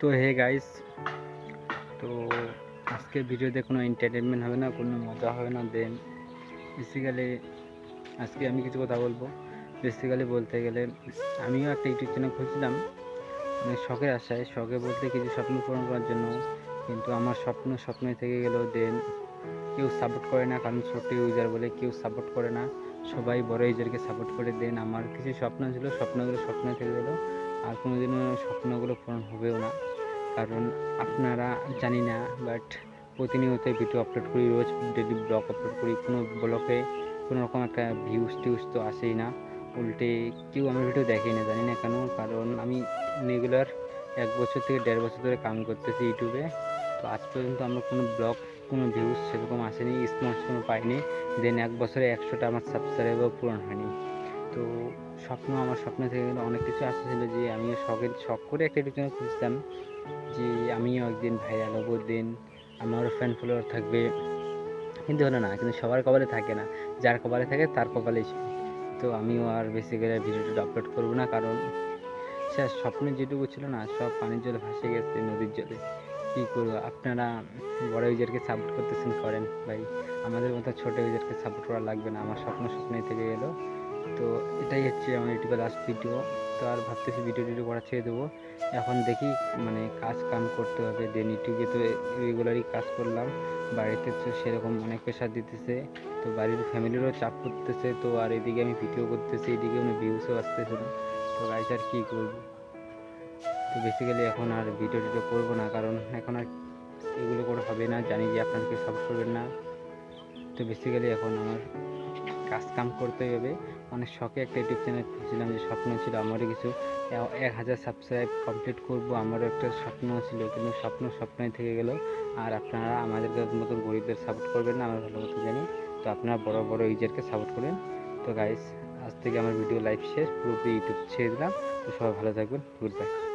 তো hey guys তো আজকের ভিডিওতে কোনো এন্টারটেনমেন্ট হবে না, কোনো মজা হবে না দেন বেসিক্যালি আজকে আমি কিছু কথা বলব। বেসিক্যালি বলতে গেলে, আমিও একটা ইউটিউব চ্যানেল খুলছিলাম মানে শখের আশায়, শখে বলতে কিছু স্বপ্ন পূরণ করার জন্য, কিন্তু আমার স্বপ্ন স্বপ্নই থেকে গেল দেন কেউ সাপোর্ট করে না, কারণ ছোট ইউজার বলে কেউ সাপোর্ট করে না, সবাই বড় ইউজারকে সাপোর্ট করে দেন আমার কিছু স্বপ্ন ছিল, স্বপ্নগুলো স্বপ্ন থেকে গেলো আর কোনোদিনও স্বপ্নগুলো পূরণ হবেও না। কারণ আপনারা জানি না বাট প্রতিনিয়ত ভিডিও আপলোড করি, রোজ ডেলি ব্লগ আপলোড করি, কোনো ব্লগে কোনো রকম একটা ভিউজ টিউজ তো আসেই না। উল্টে কেউ আমার ভিডিও দেখেই না, জানি না কেন। কারণ আমি রেগুলার এক বছর থেকে দেড় বছর ধরে কাম করতেছি ইউটিউবে তো আজ পর্যন্ত আমরা কোনো ব্লগ কোনো ভিউজ সেরকম আসেনি স্পন্স কোনো পাইনি। দেন এক বছরে একশোটা আমার সাবস্ক্রাইবার পূরণ হয়নি। তো স্বপ্ন, আমার স্বপ্ন থেকে গেলে অনেক কিছু আসতেছিল যে আমিও শখের, শখ করে একটা ইউটিউব চ্যানেল খুঁজতাম যে আমিও একদিন ভাইরাল হব দিন আমারও ফ্যান ফলোয়ার থাকবে। কিন্তু হলো না, কিন্তু সবার কপালে থাকে না। যার কপালে থাকে, তার কপালেই ছিল। তো আমিও আর বেশি করে ভিডিওটা আপলোড করব না, কারণ সে স্বপ্ন যেটুকু ছিল না, সব পানির জলে ভাসে গেছে, নদীর জলে। কী করব? আপনারা বড় ইউজারকে সাপোর্ট করতেছেন, করেন। ভাই, আমাদের মতো ছোটো ইউজারকে সাপোর্ট করা লাগবে না। আমার স্বপ্ন, স্বপ্নই থেকে গেলো। তো এটাই হচ্ছে আমার ইউটিউবে লাস্ট ভিডিও তো আর ভাবতেছি ভিডিও টিডিও করা ছেড়ে দেবো। এখন দেখি মানে কাজ কাম করতে হবে। দেন ইউটিউবে তো রেগুলারই কাজ করলাম। বাড়িতে তো সেরকম অনেক প্রেশার দিতেছে। তো বাড়ির ফ্যামিলিরও চাপ করতেছে তো আর এদিকে আমি ভিডিও করতেছি, এদিকে মানে ভিউসও আসতেছে না। তো গাইজ আর কী করব? তো বেসিক্যালি এখন আর ভিডিও টিডিও করব না। কারণ এখন আর এগুলো করে হবে না। জানি যে আপনারা কেউ সাপোর্ট করবেন না। তো বেসিক্যালি এখন আমার কাজ কাম করতে হবে। অনেক শখে একটা ইউটিউব চ্যানেল খুঁজছিলাম যে স্বপ্ন ছিল আমারও কিছু। এক হাজার সাবস্ক্রাইব কমপ্লিট করব, আমারও একটা স্বপ্ন ছিল, কিন্তু স্বপ্ন স্বপ্নই থেকে গেল। আর আপনারা আমাদের মতো গরিবদের সাপোর্ট করবেন না, আমরা ভালো মতো জানি। তো আপনারা বড় বড় ইউজারকে সাপোর্ট করেন। তো গাইস আজ থেকে আমার ভিডিও লাইভ শেষ, পুরোপুরি ইউটিউব ছেড়ে দিলাম। তো সবাই ভালো থাকবেন গুড বাই